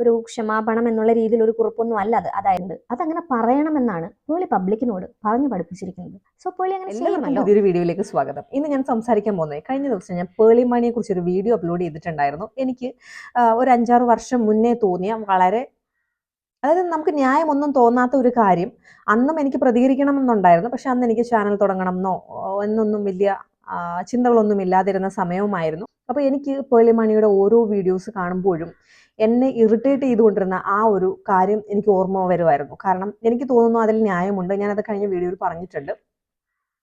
ഒരു ക്ഷമാപണം എന്നുള്ള രീതിയിൽ ഒരു കുറിപ്പൊന്നും അല്ല അത്. അതായത് അതങ്ങനെ പറയണമെന്നാണ് പുള്ളി പബ്ലിക്കിനോട് പറഞ്ഞു പഠിപ്പിച്ചിരിക്കുന്നത്. സോ പേളി അങ്ങനെ ചെയ്യുമല്ലോ പുതിയൊരു വീഡിയോയിലേക്ക് സ്വാഗതം. ഇന്ന് ഞാൻ സംസാരിക്കാൻ പോകുന്നത് കഴിഞ്ഞ ദിവസം ഞാൻ പേളി മണിയെ കുറിച്ച് ഒരു വീഡിയോ അപ്ലോഡ് ചെയ്തിട്ടുണ്ടായിരുന്നു. എനിക്ക് ഒരു അഞ്ചാറ് വർഷം മുന്നേ തോന്നിയ വളരെ അതായത് നമുക്ക് ന്യായമൊന്നും തോന്നാത്ത ഒരു കാര്യം അന്നും എനിക്ക് പ്രതികരിക്കണം എന്നുണ്ടായിരുന്നു പക്ഷെ അന്ന് എനിക്ക് ചാനൽ തുടങ്ങണം എന്നോ എന്നൊന്നും വലിയ ചിന്തകളൊന്നും ഇല്ലാതിരുന്ന സമയവുമായിരുന്നു. അപ്പോൾ എനിക്ക് പേളി മണിയുടെ ഓരോ വീഡിയോസ് കാണുമ്പോഴും എന്നെ ഇറിറ്റേറ്റ് ചെയ്തുകൊണ്ടിരുന്ന ആ ഒരു കാര്യം എനിക്ക് ഓർമ്മ വരുമായിരുന്നു. കാരണം എനിക്ക് തോന്നുന്നു അതിൽ ന്യായമുണ്ട്. ഞാനത് കഴിഞ്ഞ വീഡിയോയിൽ പറഞ്ഞിട്ടുണ്ട്.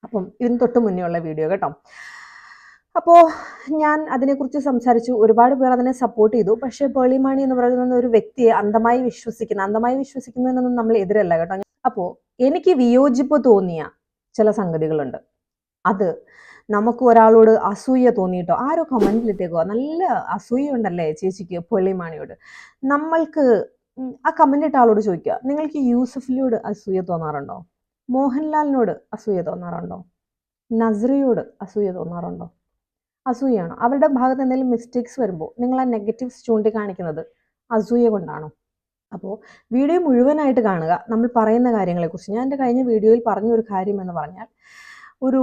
അപ്പം ഇതിന് തൊട്ട് മുന്നേ ഉള്ള വീഡിയോ കേട്ടോ. അപ്പോൾ ഞാൻ അതിനെക്കുറിച്ച് സംസാരിച്ചു. ഒരുപാട് പേർ അതിനെ സപ്പോർട്ട് ചെയ്തു. പക്ഷേ പേളിമാണി എന്ന് പറയുന്ന ഒരു വ്യക്തിയെ അന്ധമായി വിശ്വസിക്കുന്ന അന്ധമായി വിശ്വസിക്കുന്നതിനൊന്നും നമ്മൾ എതിരല്ല കേട്ടോ. അപ്പോൾ എനിക്ക് വിയോജിപ്പ് തോന്നിയ ചില സംഗതികളുണ്ട്. അത് നമുക്ക് ഒരാളോട് അസൂയ തോന്നിയിട്ടോ? ആരോ കമന്റിലിട്ടേക്കോ നല്ല അസൂയ ഉണ്ടല്ലേ ചേച്ചിക്ക് പൊള്ളിമാണിയോട്. നമ്മൾക്ക് ആ കമന്റ് ഇട്ട ആളോട് ചോദിക്കുക നിങ്ങൾക്ക് യൂസഫിലോട് അസൂയ തോന്നാറുണ്ടോ? മോഹൻലാലിനോട് അസൂയ തോന്നാറുണ്ടോ? നസ്രിയോട് അസൂയ തോന്നാറുണ്ടോ? അസൂയാണ്. അവരുടെ ഭാഗത്ത് എന്തെങ്കിലും മിസ്റ്റേക്സ് വരുമ്പോൾ നിങ്ങൾ ആ നെഗറ്റീവ്സ് ചൂണ്ടിക്കാണിക്കുന്നത് അസൂയ കൊണ്ടാണോ? അപ്പോൾ വീഡിയോ മുഴുവനായിട്ട് കാണുക. നമ്മൾ പറയുന്ന കാര്യങ്ങളെക്കുറിച്ച്. ഞാൻ എന്റെ കഴിഞ്ഞ വീഡിയോയിൽ പറഞ്ഞൊരു കാര്യം എന്ന് പറഞ്ഞാൽ ഒരു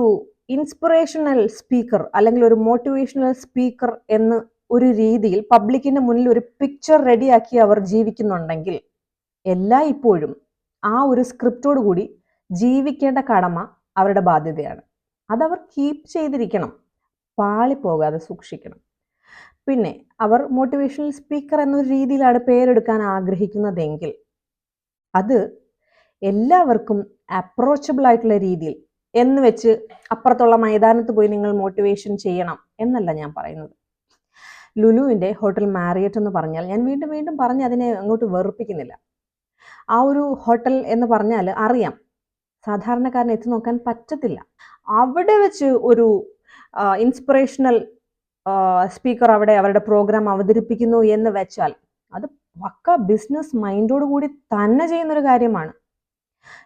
ഇൻസ്പിറേഷണൽ സ്പീക്കർ അല്ലെങ്കിൽ ഒരു മോട്ടിവേഷണൽ സ്പീക്കർ എന്ന് ഒരു രീതിയിൽ പബ്ലിക്കിന്റെ മുന്നിൽ ഒരു പിക്ചർ റെഡിയാക്കി അവർ ജീവിക്കുന്നുണ്ടെങ്കിൽ എല്ലാ ഇപ്പോഴും ആ ഒരു സ്ക്രിപ്റ്റോട് കൂടി ജീവിക്കേണ്ട കടമ അവരുടെ ബാധ്യതയാണ്. അതവർ കീപ്പ് ചെയ്തിരിക്കണം. പാളിപ്പോകാതെ സൂക്ഷിക്കണം. പിന്നെ അവർ മോട്ടിവേഷണൽ സ്പീക്കർ എന്നൊരു രീതിയിലാണ് പേരെടുക്കാൻ ആഗ്രഹിക്കുന്നതെങ്കിൽ അത് എല്ലാവർക്കും അപ്രോച്ചബിൾ ആയിട്ടുള്ള രീതിയിൽ എന്ന് വെച്ച് അപ്പുറത്തുള്ള മൈതാനത്ത് പോയി നിങ്ങൾ മോട്ടിവേഷൻ ചെയ്യണം എന്നല്ല ഞാൻ പറയുന്നത്. ലുലുവിന്റെ ഹോട്ടൽ മാരിയറ്റ് എന്ന് പറഞ്ഞാൽ ഞാൻ വീണ്ടും വീണ്ടും പറഞ്ഞ് അതിനെ അങ്ങോട്ട് വെറുപ്പിക്കുന്നില്ല. ആ ഒരു ഹോട്ടൽ എന്ന് പറഞ്ഞാൽ അറിയാം. സാധാരണക്കാരന് എത്തി നോക്കാൻ പറ്റത്തില്ല. അവിടെ വെച്ച് ഒരു ഇൻസ്പിറേഷണൽ സ്പീക്കർ അവിടെ അവരുടെ പ്രോഗ്രാം അവതരിപ്പിക്കുന്നു എന്ന് വെച്ചാൽ അത് പക്ക ബിസിനസ് മൈൻഡോട് കൂടി തന്നെ ചെയ്യുന്നൊരു കാര്യമാണ്.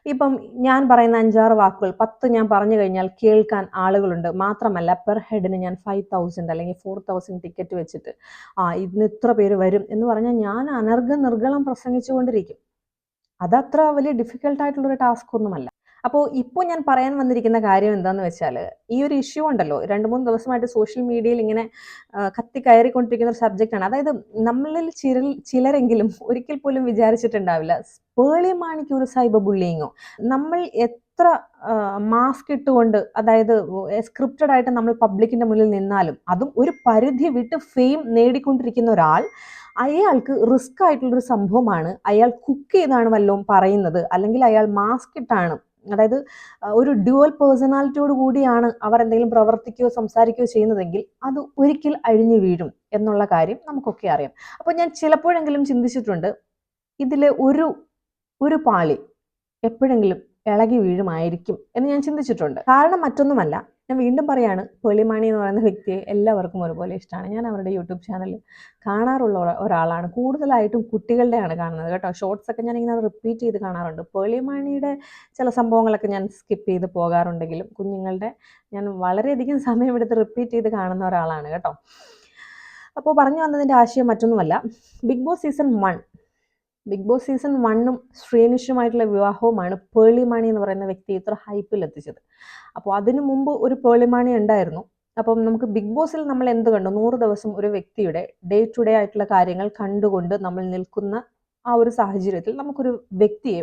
ഇപ്പം ഞാൻ പറയുന്ന അഞ്ചാറ് വാക്കുകൾ പത്ത് ഞാൻ പറഞ്ഞു കഴിഞ്ഞാൽ കേൾക്കാൻ ആളുകളുണ്ട്. മാത്രമല്ല പെർ ഹെഡിന് ഞാൻ ഫൈവ് തൗസൻഡ് അല്ലെങ്കിൽ ഫോർ തൗസൻഡ് ടിക്കറ്റ് വെച്ചിട്ട് ആ ഇന്ന് ഇത്ര പേര് വരും എന്ന് പറഞ്ഞാൽ ഞാൻ അനർഘ നിർഗളം പ്രസംഗിച്ചുകൊണ്ടിരിക്കും അതത്ര വലിയ ഡിഫിക്കൽട്ടായിട്ടുള്ളൊരു ടാസ്ക് ഒന്നുമല്ല. അപ്പോൾ ഇപ്പോൾ ഞാൻ പറയാൻ വന്നിരിക്കുന്ന കാര്യം എന്താണെന്ന് വെച്ചാൽ ഈ ഒരു ഇഷ്യൂ ഉണ്ടല്ലോ. രണ്ട് മൂന്ന് ദിവസമായിട്ട് സോഷ്യൽ മീഡിയയിൽ ഇങ്ങനെ കത്തി കയറിക്കൊണ്ടിരിക്കുന്ന ഒരു സബ്ജക്റ്റാണ് അതായത് നമ്മളിൽ ചിരിൽ ചിലരെങ്കിലും ഒരിക്കൽ പോലും വിചാരിച്ചിട്ടുണ്ടാവില്ല പേളി മാണിക്ക് ഒരു സൈബർ ബുള്ളിങ്ങോ നമ്മൾ എത്ര മാസ്ക് ഇട്ടുകൊണ്ട് അതായത് സ്ക്രിപ്റ്റഡ് ആയിട്ട് നമ്മൾ പബ്ലിക്കിന്റെ മുന്നിൽ നിന്നാലും അതും ഒരു പരിധി വിട്ട് ഫെയിം നേടിക്കൊണ്ടിരിക്കുന്ന ഒരാൾ അയാൾക്ക് റിസ്ക് ആയിട്ടുള്ളൊരു സംഭവമാണ്. അയാൾ കുക്ക് ചെയ്താണ് വല്ലതും പറയുന്നത്. അല്ലെങ്കിൽ അയാൾ മാസ്ക് ഇട്ടാണ് അതായത് ഒരു ഡ്യുവൽ പേഴ്സണാലിറ്റിയോട് കൂടിയാണ് അവർ എന്തെങ്കിലും പ്രവർത്തിക്കുകയോ സംസാരിക്കുകയോ ചെയ്യുന്നതെങ്കിൽ അത് ഒരിക്കൽ അഴിഞ്ഞു വീഴും എന്നുള്ള കാര്യം നമുക്കൊക്കെ അറിയാം. അപ്പോൾ ഞാൻ ചിലപ്പോഴെങ്കിലും ചിന്തിച്ചിട്ടുണ്ട് ഇതിലെ ഒരു ഒരു പാളി എപ്പോഴെങ്കിലും ഇളകി വീഴുമായിരിക്കും എന്ന് ഞാൻ ചിന്തിച്ചിട്ടുണ്ട്. കാരണം മറ്റൊന്നുമല്ല ഞാൻ വീണ്ടും പറയാണ് പൊളിമാണി എന്ന് പറയുന്ന വ്യക്തിയെ എല്ലാവർക്കും ഒരുപോലെ ഇഷ്ടമാണ് ഞാൻ അവരുടെ യൂട്യൂബ് ചാനൽ കാണാറുള്ള ഒരാളാണ്. കൂടുതലായിട്ടും കുട്ടികളുടെയാണ് കാണുന്നത് കേട്ടോ. ഷോർട്സ് ഒക്കെ ഞാൻ ഇങ്ങനെ റിപ്പീറ്റ് ചെയ്ത് കാണാറുണ്ട്. പൊളിമാണിയുടെ ചില സംഭവങ്ങളൊക്കെ ഞാൻ സ്കിപ്പ് ചെയ്ത് പോകാറുണ്ടെങ്കിലും കുഞ്ഞുങ്ങളുടെ ഞാൻ വളരെയധികം സമയമെടുത്ത് റിപ്പീറ്റ് ചെയ്ത് കാണുന്ന ഒരാളാണ് കേട്ടോ. അപ്പോൾ പറഞ്ഞു വന്നതിന്റെ ആശയം മറ്റൊന്നുമല്ല. Bigg Boss season one Bigg Boss season വണ്ണും ശ്രീനിഷുമായിട്ടുള്ള വിവാഹവുമാണ് പേളിമാണി എന്ന് പറയുന്ന വ്യക്തി ഇത്ര ഹൈപ്പിൽ എത്തിച്ചത്. അപ്പോൾ അതിനു മുമ്പ് ഒരു പേളിമാണി ഉണ്ടായിരുന്നു. അപ്പം നമുക്ക് ബിഗ് ബോസിൽ നമ്മൾ എന്ത് കണ്ടു? നൂറ് ദിവസം ഒരു വ്യക്തിയുടെ ഡേ ടു ഡേ ആയിട്ടുള്ള കാര്യങ്ങൾ കണ്ടുകൊണ്ട് നമ്മൾ നിൽക്കുന്ന ആ ഒരു സാഹചര്യത്തിൽ നമുക്കൊരു വ്യക്തിയെ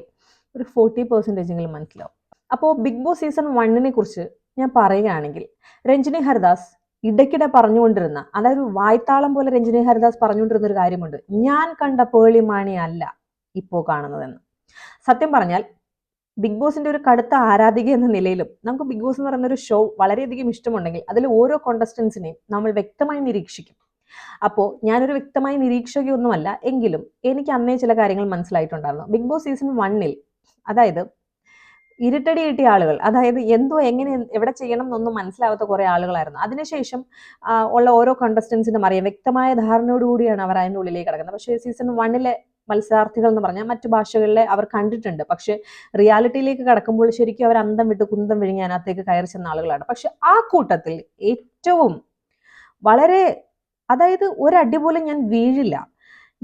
ഒരു ഫോർട്ടി പെർസെന്റേജെങ്കിലും മനസ്സിലാവും. അപ്പോൾ ബിഗ് ബോസ് സീസൺ വണ്ണിനെ കുറിച്ച് ഞാൻ പറയുകയാണെങ്കിൽ രഞ്ജിനി ഹരിദാസ് ഇടയ്ക്കിടെ പറഞ്ഞുകൊണ്ടിരുന്ന അതായത് വായ്ത്താളം പോലെ രഞ്ജിനി ഹരിദാസ് പറഞ്ഞുകൊണ്ടിരുന്ന ഒരു കാര്യമുണ്ട്. ഞാൻ കണ്ട പേളിമാണി അല്ല. ഇപ്പോൾ കാണുന്നതെന്ന്. സത്യം പറഞ്ഞാൽ ബിഗ് ബോസിന്റെ ഒരു കടുത്ത ആരാധിക എന്ന നിലയിലും നമുക്ക് ബിഗ് ബോസ് എന്ന് പറയുന്ന ഒരു ഷോ വളരെയധികം ഇഷ്ടമുണ്ടെങ്കിൽ അതിൽ ഓരോ കോണ്ടസ്റ്റൻസിനെയും നമ്മൾ വ്യക്തമായി നിരീക്ഷിക്കും. അപ്പോൾ ഞാനൊരു വ്യക്തമായ നിരീക്ഷകയൊന്നുമല്ല എങ്കിലും എനിക്ക് അന്നേ ചില കാര്യങ്ങൾ മനസ്സിലായിട്ടുണ്ടായിരുന്നു. ബിഗ് ബോസ് സീസൺ വണ്ണിൽ അതായത് ഇരുട്ടടി കിട്ടിയ ആളുകൾ അതായത് എന്തോ എങ്ങനെ എവിടെ ചെയ്യണം എന്നൊന്നും മനസ്സിലാവാത്ത കുറേ ആളുകളായിരുന്നു. അതിനുശേഷം ഉള്ള ഓരോ കണ്ടസ്റ്റൻസിനും അറിയാം വ്യക്തമായ ധാരണയോടുകൂടിയാണ് അവർ അതിന്റെ ഉള്ളിലേക്ക് കിടക്കുന്നത്. പക്ഷേ സീസൺ വണ്ണിലെ മത്സരാർത്ഥികൾ എന്ന് പറഞ്ഞാൽ മറ്റു ഭാഷകളിലെ അവർ കണ്ടിട്ടുണ്ട്. പക്ഷെ റിയാലിറ്റിയിലേക്ക് കടക്കുമ്പോൾ ശരിക്കും അവർ അന്തം വിട്ട് കുന്തം വിഴുങ്ങി അതിനകത്തേക്ക് കയറി ചെന്ന ആളുകളാണ്. പക്ഷെ ആ കൂട്ടത്തിൽ ഏറ്റവും വളരെ അതായത് ഒരടി പോലും ഞാൻ വീഴില്ല.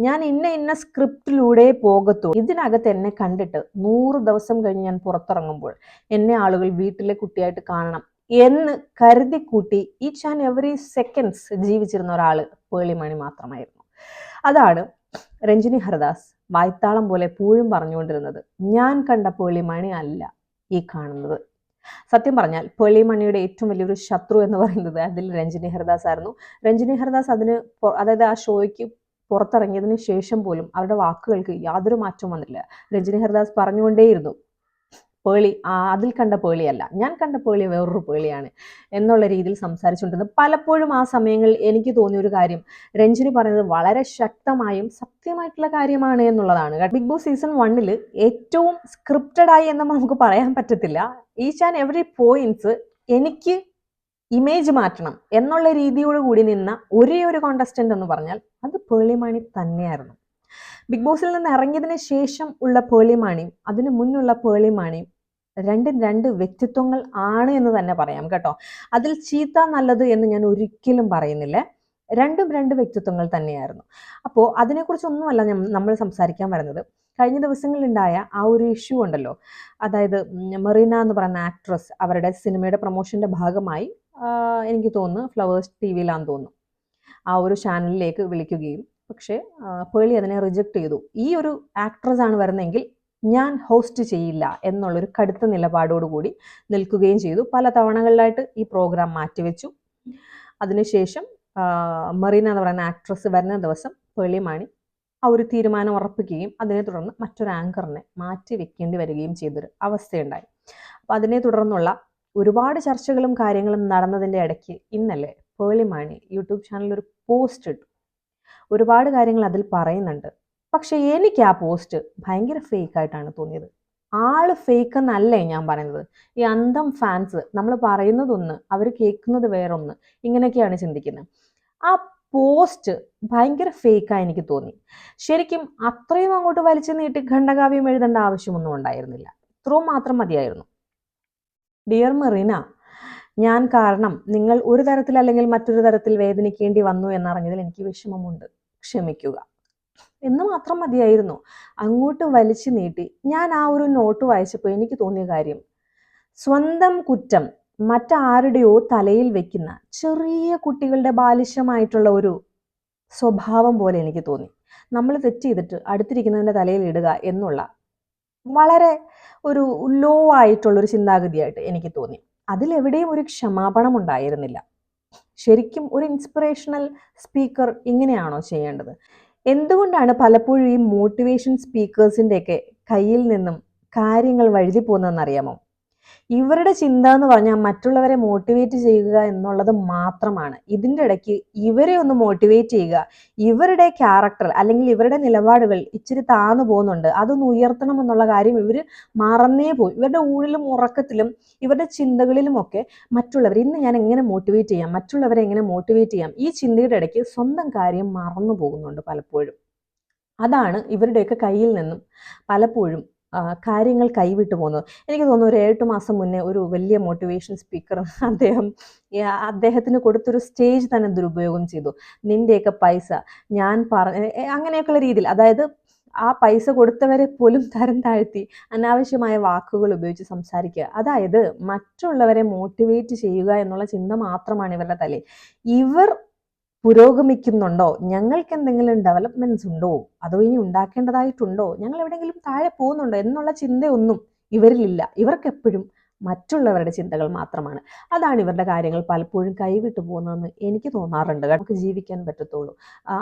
ഞാൻ ഇന്ന ഇന്ന സ്ക്രിപ്റ്റിലൂടെ പോകത്തുള്ളൂ ഇതിനകത്ത് എന്നെ കണ്ടിട്ട് നൂറ് ദിവസം കഴിഞ്ഞ് ഞാൻ പുറത്തിറങ്ങുമ്പോൾ എന്നെ ആളുകൾ വീട്ടിലെ കുട്ടിയായിട്ട് കാണണം എന്ന് കരുതി കൂട്ടി ഈച്ച് ആൻഡ് എവറി സെക്കൻഡ്സ് ജീവിച്ചിരുന്ന ഒരാൾ പേളിമണി മാത്രമായിരുന്നു. അതാണ് രഞ്ജിനി ഹരദാസ് വായ്ത്താളം പോലെ എപ്പോഴും പറഞ്ഞുകൊണ്ടിരുന്നത്. ഞാൻ കണ്ട പൊളിമണി അല്ല ഈ കാണുന്നത്. സത്യം പറഞ്ഞാൽ പൊളിമണിയുടെ ഏറ്റവും വലിയൊരു ശത്രു എന്ന് പറയുന്നത് അതിൽ രഞ്ജിനി ഹരദാസ് ആയിരുന്നു. രഞ്ജിനി ഹരദാസ് അതിന് അതായത് ആ ഷോയ്ക്ക് പുറത്തിറങ്ങിയതിന് ശേഷം പോലും അവരുടെ വാക്കുകൾക്ക് യാതൊരു മാറ്റവും വന്നില്ല. രഞ്ജിനി ഹരദാസ് പറഞ്ഞുകൊണ്ടേയിരുന്നു. പേളി. അതിൽ കണ്ട പേളിയല്ല. ഞാൻ കണ്ട പേളി വേറൊരു പേളിയാണ് എന്നുള്ള രീതിയിൽ സംസാരിച്ചുകൊണ്ടിരുന്നത്. പലപ്പോഴും ആ സമയങ്ങളിൽ എനിക്ക് തോന്നിയ ഒരു കാര്യം രഞ്ജിനി പറയുന്നത് വളരെ ശക്തമായും സത്യമായിട്ടുള്ള കാര്യമാണ് എന്നുള്ളതാണ്. ബിഗ് ബോസ് സീസൺ വണ്ണിൽ ഏറ്റവും സ്ക്രിപ്റ്റഡ് ആയി എന്ന് നമുക്ക് പറയാൻ പറ്റത്തില്ല. ഈച്ച് ആൻഡ് എവറി പോയിന്റ്സ് എനിക്ക് ഇമേജ് മാറ്റണം എന്നുള്ള രീതിയോട് കൂടി നിന്ന ഒരേ ഒരു കോണ്ടസ്റ്റന്റ് എന്ന് പറഞ്ഞാൽ അത് പേളിമാണി തന്നെയായിരുന്നു. ബിഗ് ബോസിൽ നിന്ന് ഇറങ്ങിയതിന് ശേഷം ഉള്ള പേളിമാണിയും അതിനു മുന്നുള്ള പേളിമാണിയും രണ്ടും രണ്ട് വ്യക്തിത്വങ്ങൾ ആണ് എന്ന് തന്നെ പറയാം കേട്ടോ. അതിൽ ചീത്ത നല്ലത് എന്ന് ഞാൻ ഒരിക്കലും പറയുന്നില്ല. രണ്ടും രണ്ട് വ്യക്തിത്വങ്ങൾ തന്നെയായിരുന്നു. അപ്പോൾ അതിനെക്കുറിച്ചൊന്നുമല്ല നമ്മൾ സംസാരിക്കാൻ വരുന്നത്. കഴിഞ്ഞ ദിവസങ്ങളിലുണ്ടായ ആ ഒരു ഇഷ്യൂ ഉണ്ടല്ലോ. അതായത് മെറീന എന്ന് പറയുന്ന ആക്ട്രസ് അവരുടെ സിനിമയുടെ പ്രൊമോഷന്റെ ഭാഗമായി എനിക്ക് തോന്നുന്നു ഫ്ലവേഴ്സ് ടി വിയിലാന്ന് തോന്നുന്നു. ആ ഒരു ചാനലിലേക്ക് വിളിക്കുകയും പക്ഷേ പേളി അതിനെ റിജക്റ്റ് ചെയ്തു. ഈ ഒരു ആക്ട്രസ് ആണ് വരുന്നതെങ്കിൽ ഞാൻ ഹോസ്റ്റ് ചെയ്യില്ല എന്നുള്ളൊരു കടുത്ത നിലപാടോടുകൂടി നിൽക്കുകയും ചെയ്തു. പല തവണകളിലായിട്ട് ഈ പ്രോഗ്രാം മാറ്റിവെച്ചു. അതിനുശേഷം മറീന എന്ന് പറയുന്ന ആക്ട്രസ് വരുന്ന ദിവസം പേളിമാണി ആ ഒരു തീരുമാനം ഉറപ്പിക്കുകയും അതിനെ തുടർന്ന് മറ്റൊരു ആങ്കറിനെ മാറ്റി വെക്കേണ്ടി വരികയും ചെയ്തൊരു അവസ്ഥയുണ്ടായി. അപ്പോൾ അതിനെ തുടർന്നുള്ള ഒരുപാട് ചർച്ചകളും കാര്യങ്ങളും നടന്നതിന്റെ ഇടയ്ക്ക് ഇന്നലെ പേളിമാണി യൂട്യൂബ് ചാനലിൽ ഒരു പോസ്റ്റ് ഇട്ടു. ഒരുപാട് കാര്യങ്ങൾ അതിൽ പറയുന്നുണ്ട്. പക്ഷെ എനിക്ക് ആ പോസ്റ്റ് ഭയങ്കര ഫേക്ക് ആയിട്ടാണ് തോന്നിയത്. ആൾ ഫേക്ക് എന്നല്ലേ ഞാൻ പറയുന്നത്. ഈ അന്തം ഫാൻസ് നമ്മൾ പറയുന്നതൊന്ന് അവർ കേൾക്കുന്നത് വേറൊന്ന് ഇങ്ങനെയൊക്കെയാണ് ചിന്തിക്കുന്നത്. ആ പോസ്റ്റ് ഭയങ്കര ഫേക്കായി എനിക്ക് തോന്നി. ശരിക്കും അത്രയും അങ്ങോട്ട് വലിച്ചു നീട്ടി ഖണ്ഡകാവ്യം എഴുതേണ്ട ആവശ്യമൊന്നും ഉണ്ടായിരുന്നില്ല. ഇത്രയും മാത്രം മതിയായിരുന്നു. ഡിയർ മെറീന ഞാൻ കാരണം നിങ്ങൾ ഒരു തരത്തിൽ അല്ലെങ്കിൽ മറ്റൊരു തരത്തിൽ വേദനിക്കേണ്ടി വന്നു എന്നറിഞ്ഞതിൽ എനിക്ക് വിഷമമുണ്ട്. ക്ഷമിക്കുക. എന്ന് മാത്രം മതിയായിരുന്നു. അങ്ങോട്ട് വലിച്ചു നീട്ടി. ഞാൻ ആ ഒരു നോട്ട് വായിച്ചപ്പോൾ എനിക്ക് തോന്നിയ കാര്യം സ്വന്തം കുറ്റം മറ്റാരുടെയോ തലയിൽ വെക്കുന്ന ചെറിയ കുട്ടികളുടെ ബാലിശമായിട്ടുള്ള ഒരു സ്വഭാവം പോലെ എനിക്ക് തോന്നി. നമ്മൾ തെറ്റ് ചെയ്തിട്ട് അടുത്തിരിക്കുന്നതിന്റെ തലയിൽ ഇടുക എന്നുള്ള വളരെ ഒരു ലോ ആയിട്ടുള്ളൊരു ചിന്താഗതിയായിട്ട് എനിക്ക് തോന്നി. അതിലെവിടെയും ഒരു ക്ഷമാപണം ഉണ്ടായിരുന്നില്ല. ശരിക്കും ഒരു ഇൻസ്പിറേഷണൽ സ്പീക്കർ ഇങ്ങനെയാണോ ചെയ്യേണ്ടത്? എന്തുകൊണ്ടാണ് പലപ്പോഴും ഈ മോട്ടിവേഷൻ സ്പീക്കേഴ്സിന്റെയൊക്കെ കയ്യിൽ നിന്നും കാര്യങ്ങൾ വഴുതി പോകുന്നതെന്ന് അറിയാമോ ഇവരുടെ ചിന്ത എന്ന് പറഞ്ഞാൽ മറ്റുള്ളവരെ മോട്ടിവേറ്റ് ചെയ്യുക എന്നുള്ളത് മാത്രമാണ്. ഇതിന്റെ ഇടയ്ക്ക് ഇവരെ ഒന്ന് മോട്ടിവേറ്റ് ചെയ്യുക. ഇവരുടെ ക്യാരക്ടർ അല്ലെങ്കിൽ ഇവരുടെ നിലപാടുകൾ ഇച്ചിരി താന്നു പോകുന്നുണ്ട്. അതൊന്ന് ഉയർത്തണം എന്നുള്ള കാര്യം ഇവർ മറന്നേ പോയി. ഇവരുടെ ഊഴിലും ഉറക്കത്തിലും ഇവരുടെ ചിന്തകളിലുമൊക്കെ മറ്റുള്ളവർ ഇന്ന് ഞാൻ എങ്ങനെ മോട്ടിവേറ്റ് ചെയ്യാം? മറ്റുള്ളവരെ എങ്ങനെ മോട്ടിവേറ്റ് ചെയ്യാം? ഈ ചിന്തയുടെ ഇടയ്ക്ക് സ്വന്തം കാര്യം മറന്നു പോകുന്നുണ്ട് പലപ്പോഴും. അതാണ് ഇവരുടെയൊക്കെ കയ്യിൽ നിന്നും പലപ്പോഴും കാര്യങ്ങൾ കൈവിട്ടു പോകുന്നത് എനിക്ക് തോന്നുന്നു ഒരു ഏഴ് മാസം മുന്നേ ഒരു വലിയ മോട്ടിവേഷൻ സ്പീക്കർ അദ്ദേഹം അദ്ദേഹത്തിന് കൊടുത്തൊരു സ്റ്റേജ് തന്നെ ദുരുപയോഗം ചെയ്തു. നിന്റെയൊക്കെ പൈസ ഞാൻ പറ അങ്ങനെയൊക്കെയുള്ള രീതിയിൽ. അതായത് ആ പൈസ കൊടുത്തവരെ പോലും തരം താഴ്ത്തി അനാവശ്യമായ വാക്കുകൾ ഉപയോഗിച്ച് സംസാരിക്കുക. അതായത് മറ്റുള്ളവരെ മോട്ടിവേറ്റ് ചെയ്യുക എന്നുള്ള ചിന്ത മാത്രമാണ് ഇവരുടെ തലയിൽ. ഇവർ പുരോഗമിക്കുന്നുണ്ടോ? ഞങ്ങൾക്ക് എന്തെങ്കിലും ഡെവലപ്മെന്റ്സ് ഉണ്ടോ? അതോ ഇനി ഉണ്ടാക്കേണ്ടതായിട്ടുണ്ടോ? ഞങ്ങൾ എവിടെയെങ്കിലും താഴെ പോകുന്നുണ്ടോ? എന്നുള്ള ചിന്തയൊന്നും ഇവരിലില്ല. ഇവർക്ക് എപ്പോഴും മറ്റുള്ളവരുടെ ചിന്തകൾ മാത്രമാണ്. അതാണ് ഇവരുടെ കാര്യങ്ങൾ പലപ്പോഴും കൈവിട്ടു പോകുന്നതെന്ന് എനിക്ക് തോന്നാറുണ്ട് നമുക്ക് ജീവിക്കാൻ പറ്റത്തുള്ളൂ.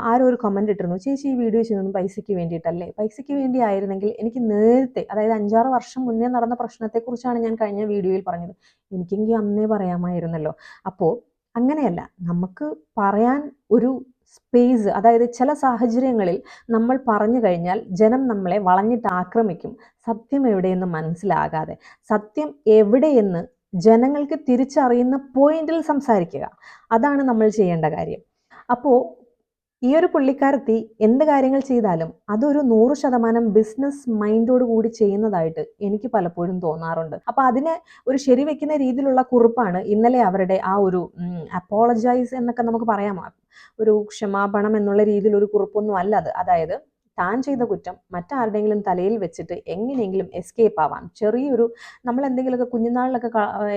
ആരോ ഒരു കമന്റ് ഇട്ടിരുന്നു ചേച്ചി ഈ വീഡിയോ ചെയ്യുന്നത് പൈസയ്ക്ക് വേണ്ടിയിട്ടല്ലേ? പൈസയ്ക്ക് വേണ്ടി ആയിരുന്നെങ്കിൽ എനിക്ക് നേരത്തെ അതായത് അഞ്ചാറ് വർഷം മുന്നേ നടന്ന പ്രശ്നത്തെക്കുറിച്ചാണ് ഞാൻ കഴിഞ്ഞ വീഡിയോയിൽ പറഞ്ഞത്. എനിക്കെങ്കിൽ അന്നേ പറയാമായിരുന്നല്ലോ. അപ്പോൾ അങ്ങനെയല്ല. നമുക്ക് പറയാൻ ഒരു സ്പേസ് അതായത് ചില സാഹചര്യങ്ങളിൽ നമ്മൾ പറഞ്ഞു കഴിഞ്ഞാൽ ജനം നമ്മളെ വളഞ്ഞിട്ട് ആക്രമിക്കും. സത്യം എവിടെയെന്ന് മനസ്സിലാകാതെ. സത്യം എവിടെയെന്ന് ജനങ്ങൾക്ക് തിരിച്ചറിയുന്ന പോയിന്റിൽ സംസാരിക്കുക. അതാണ് നമ്മൾ ചെയ്യേണ്ട കാര്യം. അപ്പോൾ ഈ ഒരു പുള്ളിക്കാരത്തി എന്ത് കാര്യങ്ങൾ ചെയ്താലും അതൊരു നൂറ് ശതമാനം ബിസിനസ് മൈൻഡോട് കൂടി ചെയ്യുന്നതായിട്ട് എനിക്ക് പലപ്പോഴും തോന്നാറുണ്ട്. അപ്പൊ അതിനെ ഒരു ശരി വെക്കുന്ന രീതിയിലുള്ള കുറിപ്പാണ് ഇന്നലെ അവരുടെ ആ ഒരു അപ്പോളജൈസ് എന്നൊക്കെ നമുക്ക് പറയാമോ? ഒരു ക്ഷമാപണം എന്നുള്ള രീതിയിൽ ഒരു കുറിപ്പൊന്നും അല്ല അത്. അതായത് താൻ ചെയ്ത കുറ്റം മറ്റാരുടെങ്കിലും തലയിൽ വെച്ചിട്ട് എങ്ങനെയെങ്കിലും എസ്കേപ്പ് ആവാം. ചെറിയൊരു നമ്മൾ എന്തെങ്കിലുമൊക്കെ കുഞ്ഞുനാളിലൊക്കെ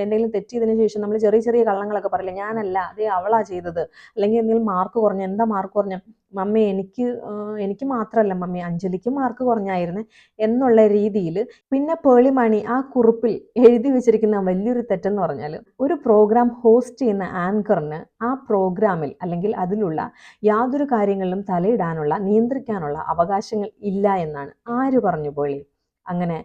എന്തെങ്കിലും തെറ്റിയതിന് ശേഷം നമ്മൾ ചെറിയ ചെറിയ കള്ളങ്ങളൊക്കെ പറയില്ല ഞാനല്ല അതേ അവളാ ചെയ്തത്. അല്ലെങ്കിൽ എന്തെങ്കിലും മാർക്ക് കുറഞ്ഞ എന്താ മാർക്ക് കുറഞ്ഞ മമ്മി എനിക്ക് എനിക്ക് മാത്രമല്ല മമ്മി അഞ്ജലിക്ക് മാർക്ക് കുറഞ്ഞായിരുന്നു എന്നുള്ള രീതിയിൽ പിന്നെ പേളിമണി ആ കുറിപ്പിൽ എഴുതി വെച്ചിരിക്കുന്ന വലിയൊരു തെറ്റെന്ന് പറഞ്ഞാൽ ഒരു പ്രോഗ്രാം ഹോസ്റ്റ് ചെയ്യുന്ന ആങ്കറിന് ആ പ്രോഗ്രാമിൽ അല്ലെങ്കിൽ അതിലുള്ള യാതൊരു കാര്യങ്ങളിലും തലയിടാനുള്ള നിയന്ത്രിക്കാനുള്ള അവകാശങ്ങൾ ഇല്ല എന്നാണ്. ആര് പറഞ്ഞു പേളി? അങ്ങനെ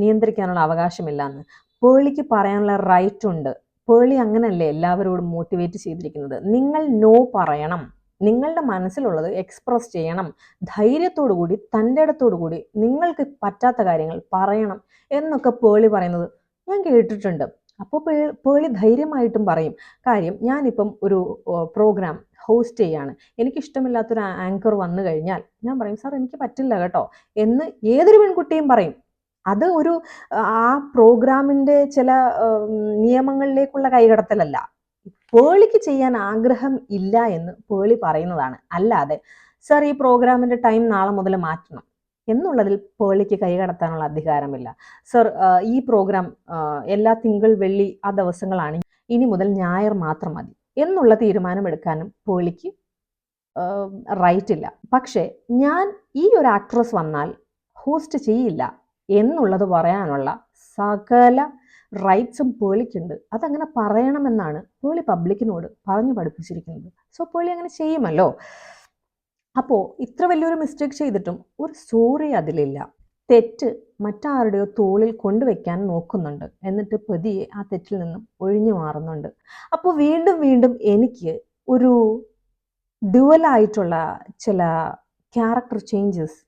നിയന്ത്രിക്കാനുള്ള അവകാശമില്ല എന്ന് പേളിക്ക് പറയാനുള്ള റൈറ്റ് ഉണ്ട്. പേളി അങ്ങനല്ലേ എല്ലാവരോടും മോട്ടിവേറ്റ് ചെയ്തിരിക്കുന്നത്? നിങ്ങൾ നോ പറയണം. നിങ്ങളുടെ മനസ്സിലുള്ളത് എക്സ്പ്രസ് ചെയ്യണം. ധൈര്യത്തോടു കൂടി തന്റെ ഇടത്തോടു കൂടി നിങ്ങൾക്ക് പറ്റാത്ത കാര്യങ്ങൾ പറയണം എന്നൊക്കെ പേളി പറയുന്നത് ഞാൻ കേട്ടിട്ടുണ്ട്. അപ്പോൾ പേളി ധൈര്യമായിട്ടും പറയും. കാര്യം ഞാനിപ്പം ഒരു പ്രോഗ്രാം ഹോസ്റ്റ് ചെയ്യാണ്. എനിക്കിഷ്ടമില്ലാത്തൊരു ആങ്കർ വന്നു കഴിഞ്ഞാൽ ഞാൻ പറയും സാർ എനിക്ക് പറ്റില്ല കേട്ടോ. എന്ന് ഏതൊരു പെൺകുട്ടിയും പറയും. അത് ഒരു ആ പ്രോഗ്രാമിന്റെ ചില നിയമങ്ങളിലേക്കുള്ള കൈകടത്തലല്ല. പേളിക്ക് ചെയ്യാൻ ആഗ്രഹം ഇല്ല എന്ന് പേളി പറയുന്നതാണ്. അല്ലാതെ സർ ഈ പ്രോഗ്രാമിന്റെ ടൈം നാളെ മുതൽ മാറ്റണം എന്നുള്ളതിൽ പേളിക്ക് കൈകടത്താനുള്ള അധികാരമില്ല. സർ ഈ പ്രോഗ്രാം എല്ലാ തിങ്കൾ വെള്ളി ആ ദിവസങ്ങളാണ്. ഇനി മുതൽ ഞായർ മാത്രം മതി എന്നുള്ള തീരുമാനമെടുക്കാനും പേളിക്ക് റൈറ്റ് ഇല്ല. പക്ഷേ ഞാൻ ഈ ഒരു ആക്ട്രസ് വന്നാൽ ഹോസ്റ്റ് ചെയ്യില്ല എന്നുള്ളത് പറയാനുള്ള സകല റൈറ്റ്സും പേളിക്കുണ്ട് അതങ്ങനെ പറയണമെന്നാണ് പേളി പബ്ലിക്കിനോട് പറഞ്ഞു പഠിപ്പിച്ചിരിക്കുന്നത്. സോ പേളി അങ്ങനെ ചെയ്യുമല്ലോ? അപ്പോൾ ഇത്ര വലിയൊരു മിസ്റ്റേക്ക് ചെയ്തിട്ടും ഒരു സോറി അതിലില്ല. തെറ്റ് മറ്റാരുടെയോ തോളിൽ കൊണ്ടുവയ്ക്കാൻ നോക്കുന്നുണ്ട്. എന്നിട്ട് പതിയെ ആ തെറ്റിൽ നിന്നും ഒഴിഞ്ഞു മാറുന്നുണ്ട്. അപ്പോൾ വീണ്ടും വീണ്ടും എനിക്ക് ഒരു ഡ്യുവലായിട്ടുള്ള ചില ക്യാരക്ടർ ചേഞ്ചസ്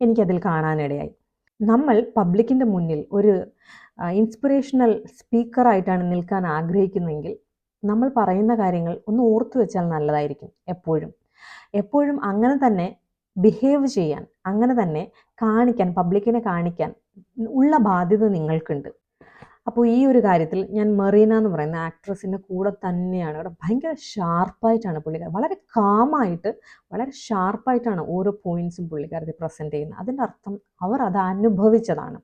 എനിക്കതിൽ കാണാനിടയായി. നമ്മൾ പബ്ലിക്കിന്റെ മുന്നിൽ ഒരു ഇൻസ്പിറേഷണൽ സ്പീക്കറായിട്ടാണ് നിൽക്കാൻ ആഗ്രഹിക്കുന്നതെങ്കിൽ നമ്മൾ പറയുന്ന കാര്യങ്ങൾ ഒന്ന് ഓർത്തു വെച്ചാൽ നല്ലതായിരിക്കും എപ്പോഴും. എപ്പോഴും അങ്ങനെ തന്നെ ബിഹേവ് ചെയ്യാൻ അങ്ങനെ തന്നെ കാണിക്കാൻ പബ്ലിക്കിനെ കാണിക്കാൻ ഉള്ള ബാധ്യത നിങ്ങൾക്കുണ്ട്. അപ്പോൾ ഈ ഒരു കാര്യത്തിൽ ഞാൻ മെറീന എന്ന് പറയുന്ന ആക്ട്രസിന്റെ കൂടെ തന്നെയാണ്. അവിടെ ഭയങ്കര ഷാർപ്പായിട്ടാണ് പുള്ളിക്കാർ വളരെ കാമായിട്ട് വളരെ ഷാർപ്പായിട്ടാണ് ഓരോ പോയിൻസും പുള്ളിക്കാരത്തിൽ പ്രസന്റ് ചെയ്യുന്നത്. അതിന്റെ അർത്ഥം അവർ അത് അനുഭവിച്ചതാണ്.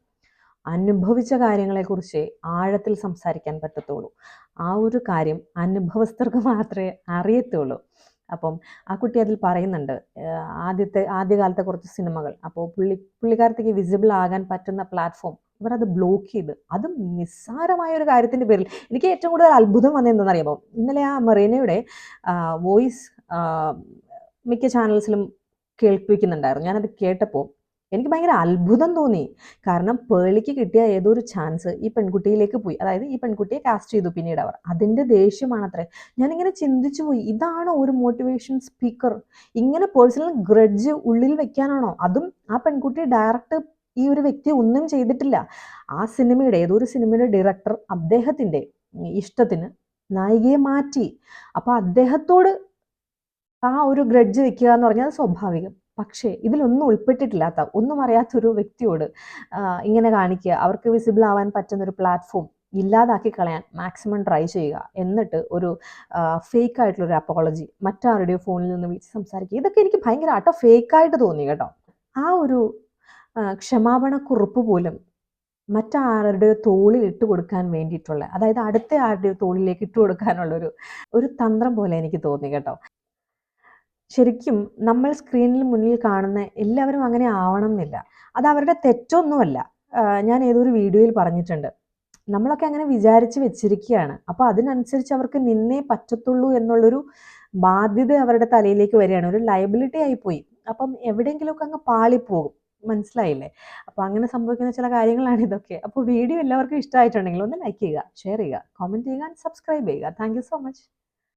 അനുഭവിച്ച കാര്യങ്ങളെക്കുറിച്ച് ആഴത്തിൽ സംസാരിക്കാൻ പറ്റത്തുള്ളൂ. ആ ഒരു കാര്യം അനുഭവസ്ഥർക്ക് മാത്രമേ അറിയത്തുള്ളൂ. അപ്പം ആ കുട്ടി അതിൽ പറയുന്നുണ്ട് ആദ്യത്തെ ആദ്യകാലത്തെ കുറച്ച് സിനിമകൾ അപ്പോൾ പുള്ളി പുള്ളിക്കാരത്തേക്ക് വിസിബിൾ ആകാൻ പറ്റുന്ന പ്ലാറ്റ്ഫോം ഇവരത് ബ്ലോക്ക് ചെയ്ത് അതും നിസ്സാരമായ ഒരു കാര്യത്തിന്റെ പേരിൽ. എനിക്ക് ഏറ്റവും കൂടുതൽ അത്ഭുതം വന്നതെന്താണെന്ന് അറിയാമോ ഇന്നലെ ആ മെറീനയുടെ വോയിസ് മിക്ക ചാനൽസിലും കേൾപ്പിക്കുന്നുണ്ടായിരുന്നു. ഞാനത് കേട്ടപ്പോൾ എനിക്ക് ഭയങ്കര അത്ഭുതം തോന്നി. കാരണം പേളിക്ക് കിട്ടിയ ഏതോ ഒരു ചാൻസ് ഈ പെൺകുട്ടിയിലേക്ക് പോയി. അതായത് ഈ പെൺകുട്ടിയെ കാസ്റ്റ് ചെയ്തു പിന്നീട് അവർ. അതിന്റെ ദേഷ്യമാണത്രേ. ഞാനിങ്ങനെ ചിന്തിച്ചു പോയി. ഇതാണ് ഒരു മോട്ടിവേഷൻ സ്പീക്കർ ഇങ്ങനെ പേഴ്സണൽ ഗ്രഡ്ജ് ഉള്ളിൽ വെക്കാനാണോ? അതും ആ പെൺകുട്ടി ഡയറക്റ്റ് ഈ ഒരു വ്യക്തി ഒന്നും ചെയ്തിട്ടില്ല. ആ സിനിമയുടെ ഏതോ ഒരു സിനിമയുടെ ഡയറക്ടർ അദ്ദേഹത്തിന്റെ ഇഷ്ടത്തിന് നായികയെ മാറ്റി. അപ്പോൾ അദ്ദേഹത്തോട് ആ ഒരു ഗ്രഡ്ജ് വെക്കുക എന്ന് പറഞ്ഞാൽ സ്വാഭാവികം. പക്ഷേ ഇതിലൊന്നും ഉൾപ്പെട്ടിട്ടില്ലാത്ത ഒന്നും അറിയാത്ത ഒരു വ്യക്തിയോട് ഇങ്ങനെ കാണിക്കുക അവർക്ക് വിസിബിൾ ആവാൻ പറ്റുന്ന ഒരു പ്ലാറ്റ്ഫോം ഇല്ലാതാക്കി കളയാൻ മാക്സിമം ട്രൈ ചെയ്യുക എന്നിട്ട് ഒരു ഫേക്ക് ആയിട്ടുള്ള ഒരു അപ്പോളജി മറ്റാരുടെയോ ഫോണിൽ നിന്ന് വിളിച്ച് സംസാരിക്കുക. ഇതൊക്കെ എനിക്ക് ഭയങ്കര ആട്ടോ ഫേക്കായിട്ട് തോന്നി കേട്ടോ. ആ ഒരു ക്ഷമാപണക്കുറിപ്പ് പോലും മറ്റാരുടെയോ തോളിൽ ഇട്ട് കൊടുക്കാൻ വേണ്ടിയിട്ടുള്ള അതായത് അടുത്ത ആരുടെ തോളിലേക്ക് ഇട്ട് കൊടുക്കാനുള്ള ഒരു ഒരു തന്ത്രം പോലെ എനിക്ക് തോന്നി കേട്ടോ. ശരിക്കും നമ്മൾ സ്ക്രീനിൽ മുന്നിൽ കാണുന്ന എല്ലാവരും അങ്ങനെ ആവണം എന്നില്ല അത് അവരുടെ തെറ്റൊന്നുമല്ല. ഞാൻ ഏതൊരു വീഡിയോയിൽ പറഞ്ഞിട്ടുണ്ട്. നമ്മളൊക്കെ അങ്ങനെ വിചാരിച്ച് വെച്ചിരിക്കുകയാണ്. അപ്പോൾ അതിനനുസരിച്ച് അവർക്ക് നിന്നേ പറ്റത്തുള്ളൂ എന്നുള്ളൊരു ബാധ്യത അവരുടെ തലയിലേക്ക് വരികയാണ്. ഒരു ലയബിലിറ്റി ആയിപ്പോയി. അപ്പം എവിടെയെങ്കിലുമൊക്കെ അങ്ങ് പാളിപ്പോകും. മനസ്സിലായില്ലേ? അപ്പോൾ അങ്ങനെ സംഭവിക്കുന്ന ചില കാര്യങ്ങളാണ് ഇതൊക്കെ. അപ്പോൾ വീഡിയോ എല്ലാവർക്കും ഇഷ്ടമായിട്ടുണ്ടെങ്കിൽ ഒന്ന് ലൈക്ക് ചെയ്യുക ഷെയർ ചെയ്യുക കോമന്റ് ചെയ്യുക സബ്സ്ക്രൈബ് ചെയ്യുക. Thank so much